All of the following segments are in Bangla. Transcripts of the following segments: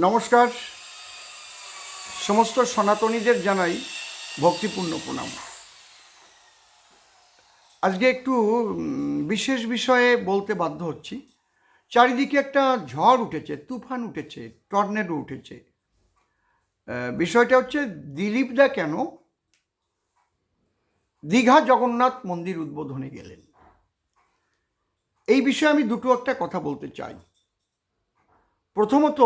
নমস্কার। সমস্ত সনাতনীদের জানাই ভক্তিপূর্ণ প্রণাম। আজকে একটু বিশেষ বিষয়ে বলতে বাধ্য হচ্ছি। চারিদিকে একটা ঝড় উঠেছে, তুফান উঠেছে, টর্নেডো উঠেছে। বিষয়টা হচ্ছে দিলীপদা কেন দীঘা জগন্নাথ মন্দির উদ্বোধনে গেলেন? এই বিষয়ে আমি দুটো একটা কথা বলতে চাই। প্রথমত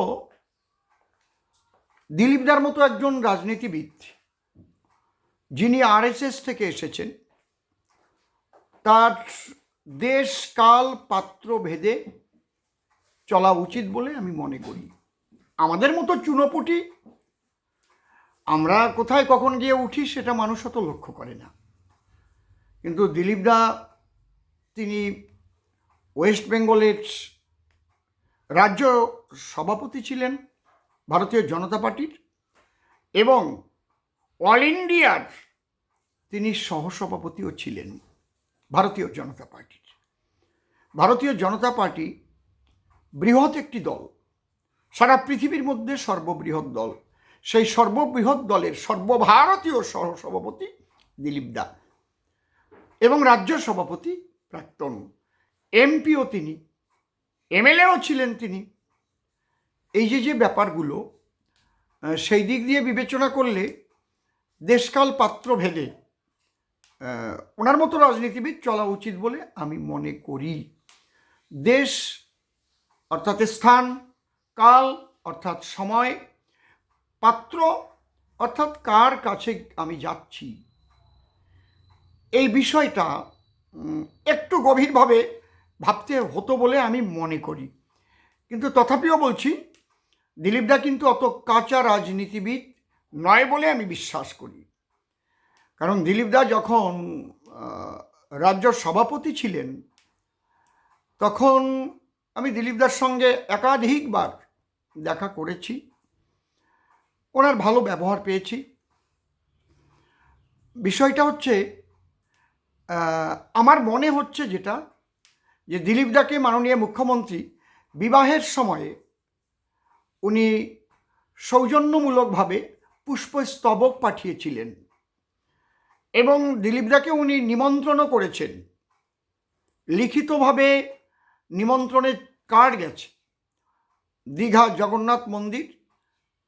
দিলীপদার মতো একজন রাজনীতিবিদ, যিনি আরএসএস থেকে এসেছেন, তার দেশ কাল পাত্র ভেদে চলা উচিত বলে আমি মনে করি। আমাদের মতো চুনোপুটি আমরা কোথায় কখন গিয়ে উঠি সেটা মানুষ অত লক্ষ্য করে না। কিন্তু দিলীপদা, তিনি ওয়েস্ট বেঙ্গলের রাজ্য সভাপতি ছিলেন। ভারতীয় জনতা পার্টির এবং অল ইন্ডিয়ার তিনি সহসভাপতিও ছিলেন ভারতীয় জনতা পার্টির। ভারতীয় জনতা পার্টি বৃহৎ একটি দল। সারা পৃথিবীর মধ্যে সর্ববৃহৎ দল। সেই সর্ববৃহৎ দলের সর্বভারতীয় সহসভাপতি দিলীপ দা এবং রাজ্য সভাপতি প্রাক্তন এমপিও তিনি, এমএলএও ছিলেন তিনি। এই যে যে ব্যাপারগুলো সেই দিক দিয়ে বিবেচনা করলে দেশকাল পাত্র ভেদে ওনার মতো রাজনীতিবিদ চলা উচিত বলে আমি মনে করি। দেশ অর্থাৎ স্থান, কাল অর্থাৎ সময়, পাত্র অর্থাৎ কার কাছে আমি যাচ্ছি? এই বিষয়টা একটু গভীরভাবে ভাবতে হতো বলে আমি মনে করি। কিন্তু তথাপিও বলছি দিলীপদা কিন্তু অত কাঁচা রাজনীতিবিদ নয় বলে আমি বিশ্বাস করি। কারণ দিলীপদা যখন রাজ্য সভাপতি ছিলেন, তখন আমি দিলীপদার সঙ্গে একাধিকবার দেখা করেছি। ওনার ভালো ব্যবহার পেয়েছি। বিষয়টা হচ্ছে আমার মনে হচ্ছে যেটা, যে দিলীপদাকে মাননীয় মুখ্যমন্ত্রী বিবাহের সময়ে উনি সৌজন্যমূলকভাবে পুষ্পস্তবক পাঠিয়েছিলেন এবং দিলীপদাকে উনি নিমন্ত্রণও করেছেন। লিখিতভাবে নিমন্ত্রণের কার্ড গেছে? দীঘা জগন্নাথ মন্দির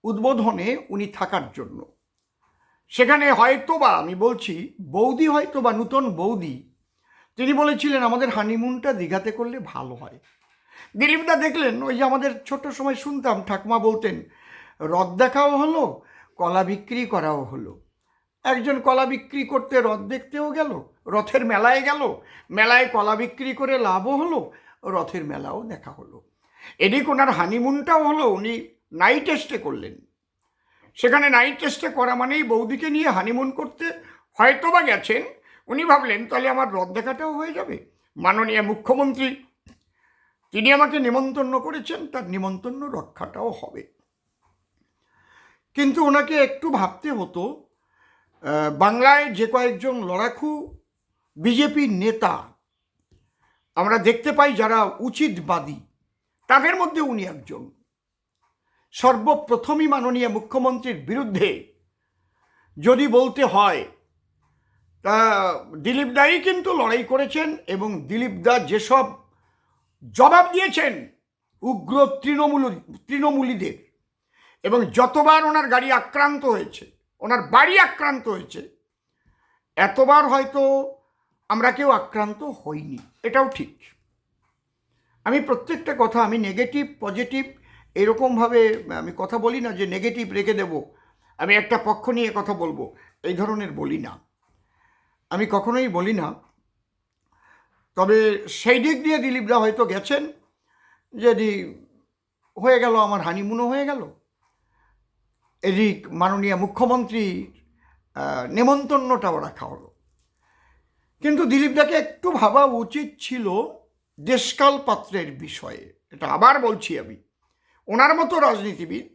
উদ্বোধনে উনি থাকার জন্য। সেখানে হয়তোবা, আমি বলছি, বৌদি হয়তোবা, নূতন বৌদি, তিনি বলেছিলেন, আমাদের হানিমুনটা দীঘাতে করলে ভালো হয়। দিলীপদা দেখলেন, ওই যে আমাদের ছোট সময় শুনতাম, ঠাকুমা বলতেন, রথ দেখাও হলো, কলা বিক্রি করাও হলো। একজন কলা বিক্রি করতে রথ দেখতেও গেল, রথের মেলায় গেল, মেলায় কলা বিক্রি করে লাভও হলো, রথের মেলাও দেখা হলো। এদিক ওনার হানিমুনটাও হলো, উনি নাইট টেস্টে করলেন। সেখানে নাইট টেস্টে করা মানেই বৌদিকে নিয়ে হানিমুন করতে হয়তো বা গেছেন। উনি ভাবলেন, তাহলে আমার রথ দেখাটাও হয়ে যাবে। মাননীয় মুখ্যমন্ত্রী তিনি আমাকে নিমন্ত্রণ করেছেন, তার নিমন্ত্রণ রক্ষাটাও হবে। কিন্তু ওনাকে একটু ভাবতে হতো বাংলায় যে কয়েকজন লড়াকু বিজেপির নেতা আমরা দেখতে পাই যারা উচিতবাদী, তাদের মধ্যে উনি একজন। সর্বপ্রথমই মাননীয় মুখ্যমন্ত্রীর বিরুদ্ধে যদি বলতে হয়, তা দিলীপ দাই কিন্তু লড়াই করেছেন এবং দিলীপ দা যেসব জবাব দিয়েছেন উগ্র তৃণমূল, তৃণমূলীদের। এবং যতবার ওনার গাড়ি আক্রান্ত হয়েছে, ওনার বাড়ি আক্রান্ত হয়েছে, এতবার হয়তো আমরা কেউ আক্রান্ত হইনি। এটাও ঠিক। আমি প্রত্যেকটা কথা, আমি নেগেটিভ পজিটিভ এরকমভাবে আমি কথা বলি না যে নেগেটিভ রেখে দেব। আমি একটা পক্ষ নিয়ে কথা বলব, এই ধরনের বলি না। আমি কখনোই বলি না তবে সেই দিক দিয়ে দিলীপদা হয়তো গেছেন, যদি হয়ে গেল আমার হানিমুনও হয়ে গেল। এদিক মাননীয় মুখ্যমন্ত্রীর নেমন্তন্নটাও রাখা হলো। কিন্তু দিলীপদাকে একটু ভাবা উচিত ছিল দেশকাল পাত্রের বিষয়ে। এটা আবার বলছি আমি। ওনার মতো রাজনীতিবিদ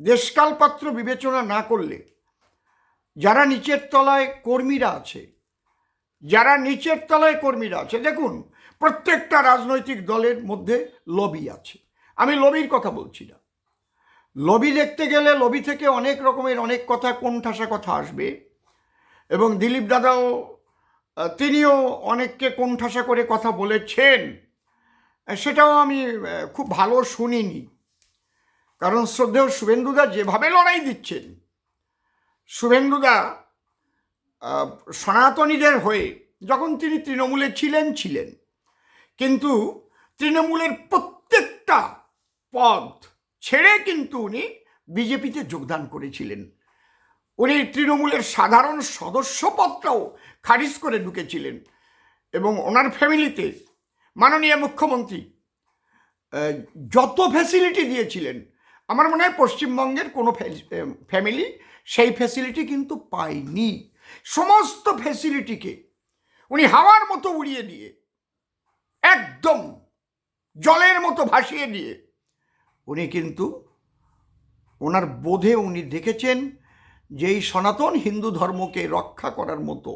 দেশকাল পাত্র বিবেচনা না করলে, যারা নিচের তলায় কর্মীরা আছে যারা নিচের তলায় কর্মীরা আছে, দেখুন, প্রত্যেকটা রাজনৈতিক দলের মধ্যে লবি আছে। আমি লবির কথা বলছি না। লবি দেখতে গেলে লবি থেকে অনেক রকমের অনেক কথা, কোণঠাসা কথা আসবে। এবং দিলীপ দাদাও তিনিও অনেককে কোণঠাসা করে কথা বলেছেন। সেটাও আমি খুব ভালো শুনিনি। কারণ শ্রদ্ধেয় শুভেন্দুদা যেভাবে লড়াই দিচ্ছেন শুভেন্দুদা সনাতনীদের হয়ে যখন তিনি তৃণমূলে ছিলেন ছিলেন। কিন্তু তৃণমূলের প্রত্যেকটা পদ ছেড়ে কিন্তু উনি বিজেপিতে যোগদান করেছিলেন। উনি তৃণমূলের সাধারণ সদস্য পদটাও খারিজ করে ঢুকেছিলেন এবং ওনার ফ্যামিলিতে মাননীয় মুখ্যমন্ত্রী যত ফ্যাসিলিটি দিয়েছিলেন, আমার মনে হয় পশ্চিমবঙ্গের কোনো ফ্যামিলি সেই ফ্যাসিলিটি কিন্তু পায়নি। সমস্ত ফেসিলিটিকে উনি হাওয়ার মতো উড়িয়ে দিয়ে, একদম জলের মতো ভাসিয়ে দিয়ে, উনি কিন্তু ওনার বোধে উনি দেখেছেন যে এই সনাতন হিন্দু ধর্মকে রক্ষা করার মতো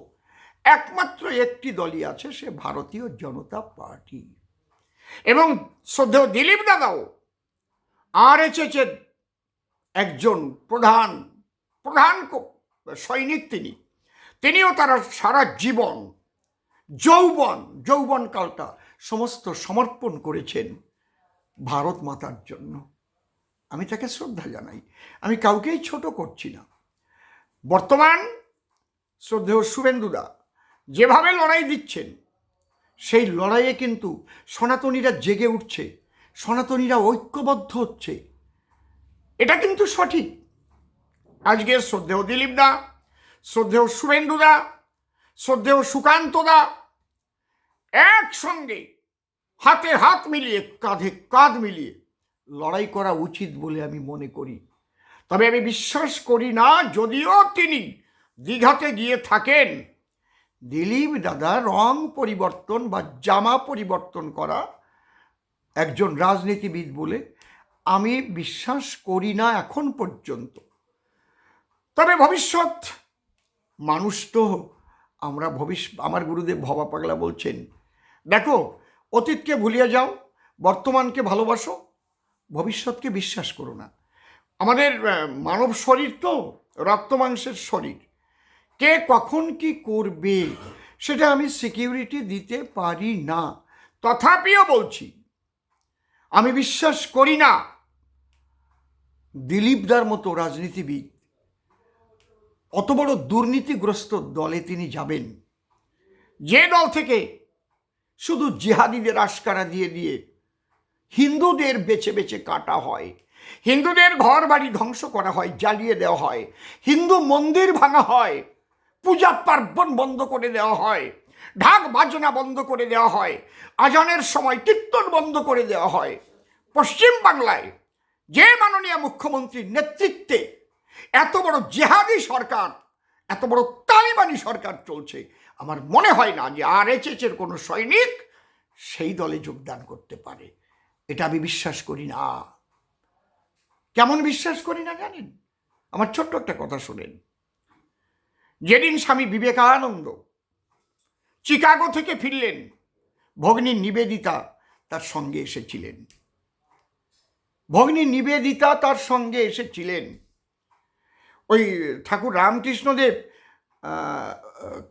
একমাত্র একটি দলই আছে, সে ভারতীয় জনতা পার্টি। এবং শ্রদ্ধেয় দিলীপ দাদাও আর এসেছেন একজন প্রধান প্রধান সৈনিক তিনি। তিনিও তারা সারা জীবন, যৌবন যৌবন কালটা সমস্ত সমর্পণ করেছেন ভারত মাতার জন্য। আমি তাকে শ্রদ্ধা জানাই। আমি কাউকেই ছোট করছি না। বর্তমান শ্রদ্ধেয় শুভেন্দুদা যেভাবে লড়াই দিচ্ছেন, সেই লড়াইয়ে কিন্তু সনাতনীরা জেগে উঠছে, সনাতনীরা ঐক্যবদ্ধ হচ্ছে। এটা কিন্তু সঠিক। আজকে শ্রদ্ধেয় দিলীপ দা শ্রদ্ধেয় শুভেন্দুদা, শ্রদ্ধেয় সুকান্তদা, একসঙ্গে হাতে হাত মিলিয়ে, কাঁধে কাঁধ মিলিয়ে লড়াই করা উচিত বলে আমি মনে করি। তবে আমি বিশ্বাস করি না, যদিও তিনি দীঘাতে গিয়ে থাকেন, দিলীপ দাদা রং পরিবর্তন বা জামা পরিবর্তন করা একজন রাজনীতিবিদ বলে আমি বিশ্বাস করি না এখন পর্যন্ত। তবে ভবিষ্যৎ মানুষ তো আমরা ভবিষ্য আমার গুরুদেব ভবা পাগলা বলছেন। দেখো, অতীতকে ভুলিয়ে যাও, বর্তমানকে ভালোবাসো, ভবিষ্যৎকে বিশ্বাস করো না। আমাদের মানব শরীর তো রক্ত মাংসের শরীর। কে কখন কি করবে সেটা আমি সিকিউরিটি দিতে পারি না। তথাপিও বলছি, আমি বিশ্বাস করি না। দিলীপদার মতো রাজনীতিবিদ অত বড় দুর্নীতিগ্রস্ত দলে তিনি যাবেন। যে দল থেকে শুধু জিহাদিদের আশকারা দিয়ে দিয়ে হিন্দুদের বেছে বেছে কাটা হয়, হিন্দুদের ঘর বাড়ি ধ্বংস করা হয়, জ্বালিয়ে দেওয়া হয়, হিন্দু মন্দির ভাঙা হয়, পূজা পার্বণ বন্ধ করে দেওয়া হয়, ঢাক বাজনা বন্ধ করে দেওয়া হয়, আজানের সময় কীর্তন বন্ধ করে দেওয়া হয়। পশ্চিম বাংলায় যে মাননীয় মুখ্যমন্ত্রীর নেতৃত্বে এত বড় জেহাদি সরকার, এত বড় তালিবানি সরকার চলছে। আমার মনে হয় না যে আর এচ এর কোনো সৈনিক সেই দলে যোগদান করতে পারে। এটা আমি বিশ্বাস করি না। কেমন বিশ্বাস করি না জানেন? আমার ছোট্ট একটা কথা শোনেন। যেদিন স্বামী বিবেকানন্দ চিকাগো থেকে ফিরলেন, ভগ্নী নিবেদিতা তার সঙ্গে এসেছিলেন। ভগ্নী নিবেদিতা তার সঙ্গে এসেছিলেন। ওই ঠাকুর রামকৃষ্ণদেব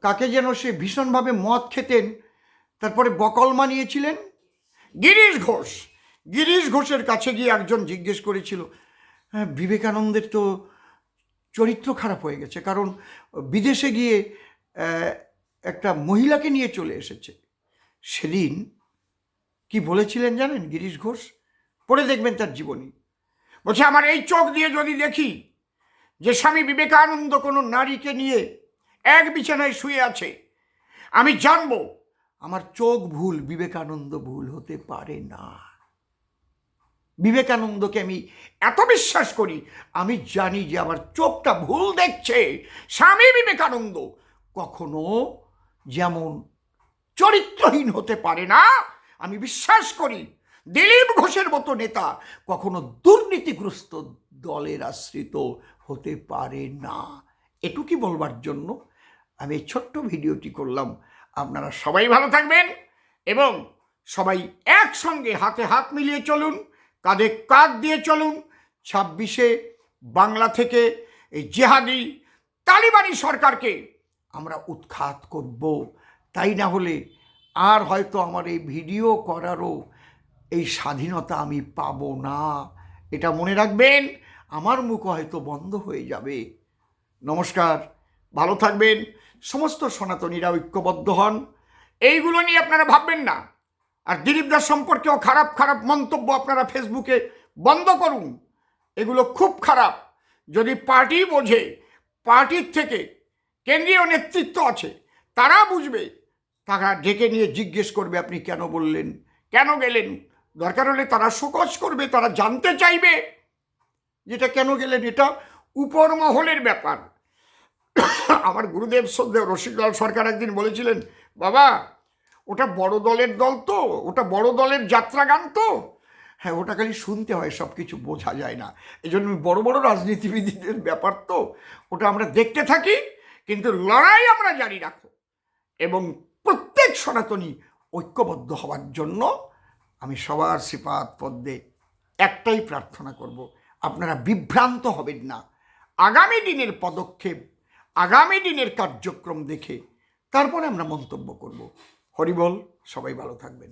কাকে যেন সে ভীষণভাবে মদ খেতেন, তারপরে বকল মানিয়েছিলেন? গিরিশ ঘোষ। গিরিশ ঘোষের কাছে গিয়ে একজন জিজ্ঞেস করেছিল হ্যাঁ বিবেকানন্দের তো চরিত্র খারাপ হয়ে গেছে, কারণ বিদেশে গিয়ে একটা মহিলাকে নিয়ে চলে এসেছে। সেদিন কি বলেছিলেন জানেন গিরিশ ঘোষ? পড়ে দেখবেন তার জীবনী। বলছে, আমার এই চোখ দিয়ে যদি দেখি যে স্বামী বিবেকানন্দ কোনো নারীকে নিয়ে এক বিছানায় শুয়ে আছে, আমি জানব আমার চোখ ভুল, বিবেকানন্দ ভুল হতে পারে না। বিবেকানন্দকে আমি এত বিশ্বাস করি, আমি জানি যে আমার চোখটা ভুল দেখছে স্বামী বিবেকানন্দ। কখনো যেমন চরিত্রহীন হতে পারে না, আমি বিশ্বাস করি, দিলীপ ঘোষের মতো নেতা কখনো দুর্নীতিগ্রস্ত দলের আশ্রিত হতে পারে না। এটুকি বলবার জন্য আমি এই ছোট্ট ভিডিওটি করলাম। আপনারা সবাই ভালো থাকবেন এবং সবাই একসঙ্গে হাতে হাত মিলিয়ে চলুন, কাঁধে কাঁধ দিয়ে চলুন। ছাব্বিশে বাংলা থেকে এই জেহাদি তালিবানি সরকারকে আমরা উৎখাত করব। তাই না হলে আর হয়তো আমার এই ভিডিও করারও এই স্বাধীনতা আমি পাবো না। এটা মনে রাখবেন। আমার মুখ হয়তো বন্ধ হয়ে যাবে। নমস্কার, ভালো থাকবেন। সমস্ত সনাতনীরা ঐক্যবদ্ধ হন। এইগুলো নিয়ে আপনারা ভাববেন না। আর দিলীপ দাস সম্পর্কেও খারাপ খারাপ মন্তব্য আপনারা ফেসবুকে বন্ধ করুন। এগুলো খুব খারাপ। যদি পার্টি বোঝে, পার্টির থেকে কেন্দ্রীয় নেতৃত্ব আছে, তারা বুঝবে। তারা ডেকে নিয়ে জিজ্ঞেস করবে, আপনি কেন বললেন? কেন গেলেন? দরকার হলে তারা শোকজ করবে, তারা জানতে চাইবে। যেটা কেন গেলেন? এটা উপর মহলের ব্যাপার। আমার গুরুদেব শ্রদ্ধেয় রসিকলাল সরকার একদিন বলেছিলেন, বাবা, ওটা বড় দলের দল তো, ওটা বড় দলের যাত্রাগান তো। হ্যাঁ ওটা খালি শুনতে হয় সব কিছু বোঝা যায় না। এই জন্য বড় বড় রাজনীতিবিদদের ব্যাপার তো, ওটা আমরা দেখতে থাকি, কিন্তু লড়াই আমরা জারি রাখো এবং প্রত্যেক সনাতনী ঐক্যবদ্ধ হওয়ার জন্য আমি সবার শ্রীপাদ পদ্মে একটাই প্রার্থনা করব আপনারা বিভ্রান্ত হবেন না। আগামী দিনের পদক্ষেপ, আগামী দিনের কার্যক্রম দেখে তারপরে আমরা মন্তব্য করব। হরিবল সবাই ভালো থাকবেন।